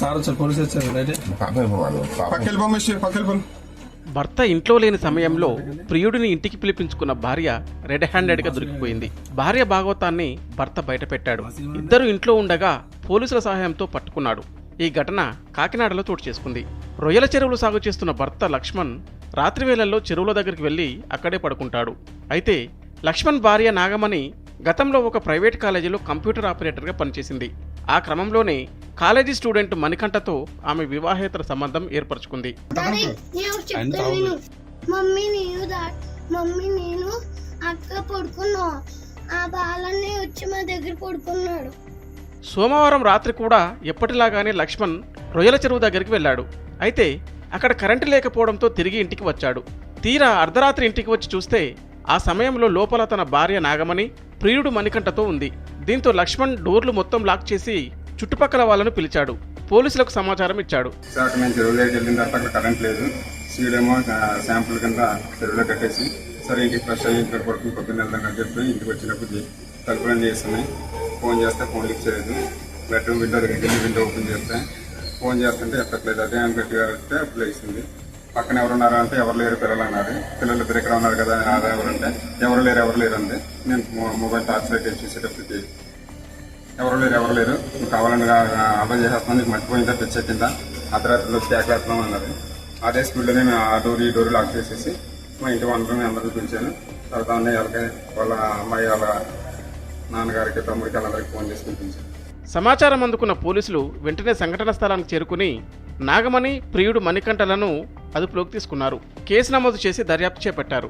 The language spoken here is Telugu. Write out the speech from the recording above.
సార్ వచ్చారు పోలీసు వచ్చారు పక్కకి పక్కకి భర్త ఇంట్లో లేని సమయంలో ప్రియుడిని ఇంటికి పిలిపించుకున్న భార్య రెడ్ హ్యాండెడ్గా దొరికిపోయింది. భార్య భాగవతాన్ని భర్త బయటపెట్టాడు. ఇద్దరు ఇంట్లో ఉండగా పోలీసుల సహాయంతో పట్టుకున్నాడు. ఈ ఘటన కాకినాడలో చోటు చేసుకుంది. రొయ్యల చెరువులు సాగు చేస్తున్న భర్త లక్ష్మణ్ రాత్రి వేళల్లో చెరువుల దగ్గరికి వెళ్ళి అక్కడే పడుకుంటాడు. అయితే లక్ష్మణ్ భార్య నాగమణి గతంలో ఒక ప్రైవేట్ కాలేజీలో కంప్యూటర్ ఆపరేటర్గా పనిచేసింది. ఆ క్రమంలోనే కాలేజీ స్టూడెంట్ మణికంఠతో ఆమె వివాహేతర సంబంధం ఏర్పరచుకుంది. డాడీ నేను చెప్తా నేను మమ్మీ నేను దా మమ్మీ నేను అక్క పడుకున్నాం. ఆ బాలన్నీ వచ్చి మా దగ్గర పడుకున్నాడు. సోమవారం రాత్రి కూడా ఎప్పటిలాగానే లక్ష్మణ్ రొయ్యల చెరువు దగ్గరికి వెళ్ళాడు. అయితే అక్కడ కరెంటు లేకపోవడంతో తిరిగి ఇంటికి వచ్చాడు. తీరా అర్ధరాత్రి ఇంటికి వచ్చి చూస్తే ఆ సమయంలో లోపల తన భార్య నాగమణి ప్రియుడు మణికంఠతో ఉంది. దీంతో లక్ష్మణ్ డోర్లు మొత్తం లాక్ చేసి చుట్టుపక్కల వాళ్ళను పిలిచాడు. పోలీసులకు సమాచారం ఇచ్చాడు. సార్ అక్కడ నేను చెరువు దగ్గరికి వెళ్ళిన తర్వాత అక్కడ కరెంట్ లేదు. సీడేమో శాంపుల్ కింద చెరువులో కట్టేసి సరే ఇంటికి ఫ్రెష్ అయ్యి ఇక్కడ పడుకుని పొద్దున్న వెళ్దాం అని చెప్పి ఇంటికి వచ్చినప్పుడు తలుపులను చేస్తున్నాయి ఫోన్ చేస్తే ఫోన్ లిఫ్ట్ చేయలేదు. బెడ్రూమ్ విండో దగ్గరికి వెళ్ళి విండో ఓపెన్ చేస్తే ఫోన్ చేస్తుంటే ఎత్తట్లేదు. అదే అని గట్టిగా అడిగితే అప్పుడు లేచింది పక్కన ఎవరున్నారు అంటే ఎవరు లేరు పిల్లలు అన్నారు పిల్లలు ఇద్దరు ఇక్కడ ఉన్నారు కదా అదే ఎవరంటే ఎవరు లేరు ఎవరు లేరు అంది. నేను మొ- మొబైల్ టార్చ్ లైట్ వేసి చూసేటప్పటికి ఎవరు లేరు ఎవరు లేరు. నువ్వు కావాలని అర్థం చేసేస్తాను నీకు మర్చిపోయిందా తెచ్చే కింద. వచ్చి కేకలేస్తున్నాం అన్నది అదే స్పీడ్లో మేము ఆ డోర్ ఈ డోర్ లాక్ చేసేసి మా ఇంటి వంటని అందరికీ పిలిచాను తర్వాత అన్నయ్య వాళ్ళకి వాళ్ళ అమ్మాయి వాళ్ళ నాన్నగారికి తమ్ముడికి వాళ్ళందరికీ ఫోన్ చేసి పిలిపించాను సమాచారం అందుకున్న పోలీసులు వెంటనే సంఘటన స్థలానికి చేరుకుని నాగమణి ప్రియుడు మణికంఠలను అదుపులోకి తీసుకున్నారు. కేసు నమోదు చేసి దర్యాప్తు చేపట్టారు.